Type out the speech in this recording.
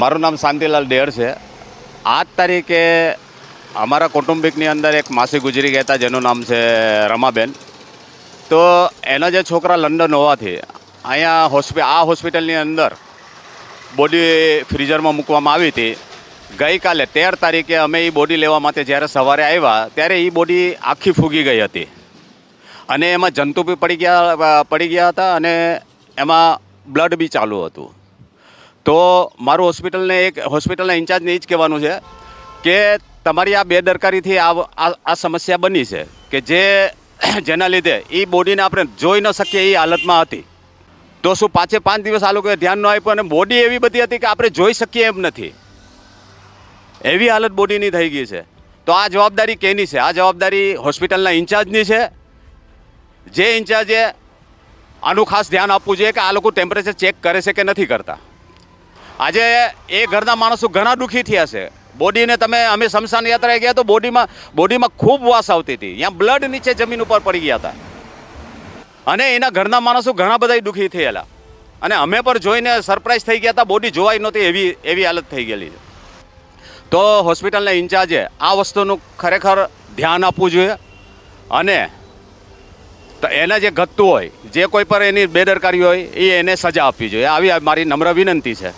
મારું નામ શાંતિલાલ ડેર છે. આજ તારીખે અમારા કૌટુંબિકની અંદર એક માસી ગુજરી ગયા હતા, જેનું નામ છે રમાબેન. તો એના જે છોકરા લંડન હોવાથી અહીંયા હોસ્પિ, આ હોસ્પિટલની અંદર બોડી ફ્રીઝરમાં મૂકવામાં આવી હતી. ગઈકાલે તેર તારીખે અમે એ બોડી લેવા માટે જ્યારે સવારે આવ્યા, ત્યારે એ બોડી આખી ફૂગી ગઈ હતી. અને એમાં જંતુ બી પડી ગયા પડી ગયા હતા અને એમાં બ્લડ બી ચાલુ હતું. તો મારું હોસ્પિટલને એક હોસ્પિટલના ઇન્ચાર્જને એ જ કહેવાનું છે કે તમારી આ બેદરકારીથી આ આ સમસ્યા બની છે કે જે જેના લીધે એ બોડીને આપણે જોઈ ન શકીએ એ હાલતમાં હતી. તો શું પાંચે પાંચ દિવસ આ લોકોએ ધ્યાન ન આપ્યું અને બોડી એવી બધી હતી કે આપણે જોઈ શકીએ એમ નથી? એવી હાલત બોડીની થઈ ગઈ છે. તો આ જવાબદારી કેની છે? આ જવાબદારી હોસ્પિટલના ઇન્ચાર્જની છે. જે ઇન્ચાર્જે આનું ખાસ ધ્યાન આપવું જોઈએ કે આ લોકો ટેમ્પરેચર ચેક કરે છે કે નથી કરતા. આજે એ ઘરના માણસો ઘણા દુઃખી થયા છે. બોડીને તમે, અમે શમશાન યાત્રાએ ગયા તો બોડીમાં બોડીમાં ખૂબ વાસ આવતી હતી. ત્યાં બ્લડ નીચે જમીન ઉપર પડી ગયા હતા. અને એના ઘરના માણસો ઘણા બધા દુઃખી થયેલા. અને અમે પણ જોઈને સરપ્રાઈઝ થઈ ગયા હતા, બોડી જોવાઈ નહોતી એવી એવી હાલત થઈ ગયેલી તો હોસ્પિટલના ઇન્ચાર્જે આ વસ્તુનું ખરેખર ધ્યાન આપવું જોઈએ. અને તો એને જે ઘટતું હોય, જે કોઈ પર એની બેદરકારી હોય, એ એને સજા આપવી જોઈએ. આવી મારી નમ્ર વિનંતી છે.